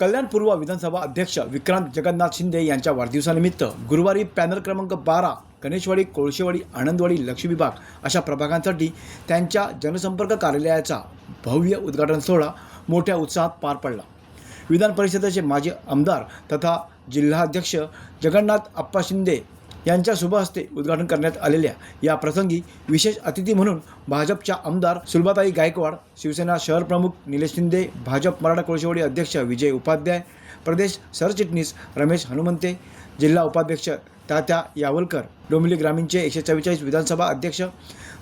कल्याण पूर्व विधानसभा अध्यक्ष विक्रांत जगन्नाथ शिंदे यांच्या वाढदिवसानिमित्त गुरुवारी पॅनल क्रमांक बारा गणेशवाडी कोळशेवाडी आनंदवाडी लक्ष्मी विभाग अशा प्रभागांसाठी त्यांच्या जनसंपर्क कार्यालयाचा भव्य उद्घाटन सोहळा मोठ्या उत्साहात पार पडला. विधान परिषदेचे माजी आमदार तथा जिल्हाध्यक्ष जगन्नाथ आप्पा शिंदे यांच्या शुभ हस्ते उद्घाटन करण्यात आलेल्या या प्रसंगी विशेष अतिथी म्हणून भाजपच्या आमदार सुलभाताई गायकवाड शिवसेना शहर प्रमुख निलेश शिंदे भाजप मराठा कोळशेवाडी अध्यक्ष विजय उपाध्याय प्रदेश सरचिटणीस रमेश हनुमंते जिल्हा उपाध्यक्ष तात्या यावलकर डोंबिवली ग्रामीणचे एकशे चव्वेचाळीस विधानसभा अध्यक्ष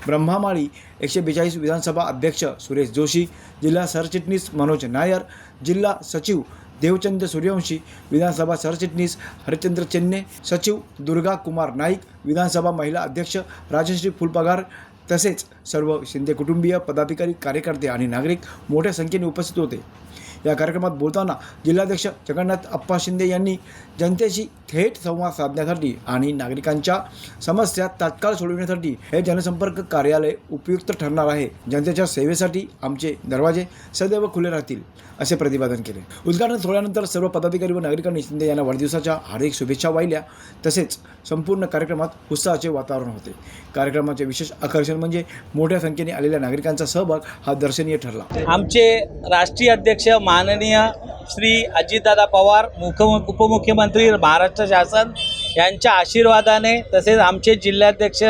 ब्रह्मामाळी एकशे बेचाळीस विधानसभा अध्यक्ष सुरेश जोशी जिल्हा सरचिटणीस मनोज नायर जिल्हा सचिव देवचंद सूर्यवंशी विधानसभा सरचिटणीस हरिश्चंद्र चेन्ने सचिव दुर्गा कुमार नाईक विधानसभा महिला अध्यक्ष राजश्री फुलपगार तसेच सर्व शिंदे कुटुंबीय पदाधिकारी कार्यकर्ते आणि नागरिक मोठ्या संख्येने उपस्थित होते. या कार्यक्रमात बोलताना जिल्हाध्यक्ष जगन्नाथ अप्पा शिंदे यांनी जनतेशी थेट संवाद साधण्यासाठी आणि नागरिकांच्या समस्या तात्काळ सोडविण्यासाठी हे जनसंपर्क कार्यालय उपयुक्त ठरणार आहे. जनतेच्या सेवेसाठी आमचे दरवाजे सदैव खुले राहतील असे प्रतिपादन केले. उद्घाटन सोहळ्यानंतर सर्व पदाधिकारी व नागरिकांनी शिंदे यांना वाढदिवसाच्या हार्दिक शुभेच्छा वाहिल्या. तसेच संपूर्ण कार्यक्रमात उत्साहाचे वातावरण होते. कार्यक्रमाचे विशेष आकर्षण म्हणजे मोठ्या संख्येने आलेल्या नागरिकांचा सहभाग हा दर्शनीय ठरला. आमचे राष्ट्रीय अध्यक्ष माननीय श्री अजितदादा पवार मुख उपमुख्यमंत्री महाराष्ट्र शासन यांच्या आशीर्वादाने तसेच आमचे जिल्हाध्यक्ष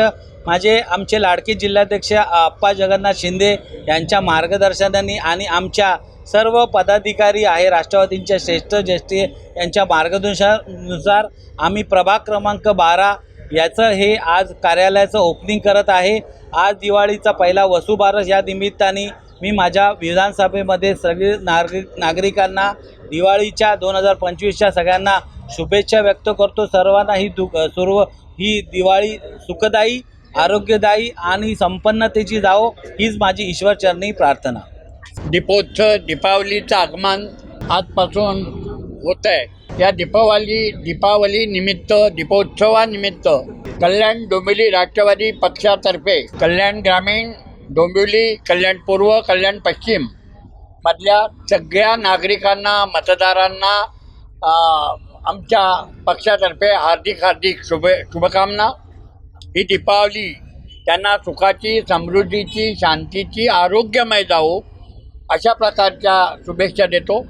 माझे आमचे लाडके जिल्हाध्यक्ष अप्पा जगन्नाथ शिंदे यांच्या मार्गदर्शनाने आणि आमच्या सर्व पदाधिकारी आहे राष्ट्रवादींच्या श्रेष्ठ ज्येष्ठ यांच्या मार्गदर्शनानुसार आम्ही प्रभाग क्रमांक बारा याचं हे आज कार्यालयाचं ओपनिंग करत आहे. आज दिवाळीचा पहिला वसुबारस या निमित्ताने मी माझ्या विधानसभेमध्ये सगळे नागरिक नागरिकांना दिवाळीच्या दोन हजार पंचवीसच्या सगळ्यांना शुभेच्छा व्यक्त करतो. सर्वांना ही दु सर्व ही दिवाळी सुखदायी आरोग्यदायी आणि संपन्नतेची जावो हीच माझी ईश्वरचरणी प्रार्थना. दीपोत्सव दीपावलीचं आगमन आजपासून होत आहे या दीपावली दीपावली निमित्त दीपोत्सवानिमित्त कल्याण डोंबिवली राष्ट्रवादी पक्षातर्फे कल्याण ग्रामीण डोंबिवली कल्याण पूर्व कल्याण पश्चिम मधल्या सगळ्या नागरिकांना मतदारांना आमच्या पक्षातर्फे हार्दिक हार्दिक शुभ शुभकामना. ही दीपावली त्यांना सुखाची समृद्धीची शांतीची आरोग्यमय जावो अशा प्रकारच्या शुभेच्छा देतो.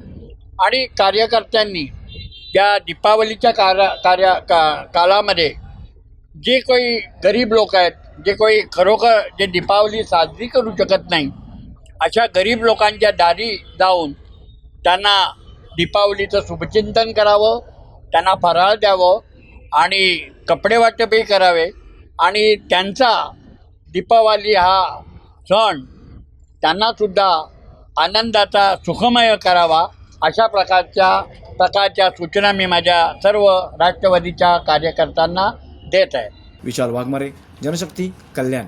आणि कार्यकर्त्यांनी या दीपावलीच्या कार्या कार्या का कालामध्ये जे काही गरीब लोक आहेत जे काही खरोखर जे दीपावली साजरी करू शकत नाही अशा गरीब लोकांच्या दारी जाऊन त्यांना दीपावलीचं शुभचिंतन करावं त्यांना फराळ द्यावं आणि कपडे वाटपही करावे आणि त्यांचा दीपावली हा सण त्यांनासुद्धा आनंदाचा सुखमय करावा अशा प्रकारच्या प्रकारच्या सूचना मी माझ्या सर्व राष्ट्रवादीच्या कार्यकर्त्यांना देत आहे. विशाल वाघमारे जनशक्ती कल्याण.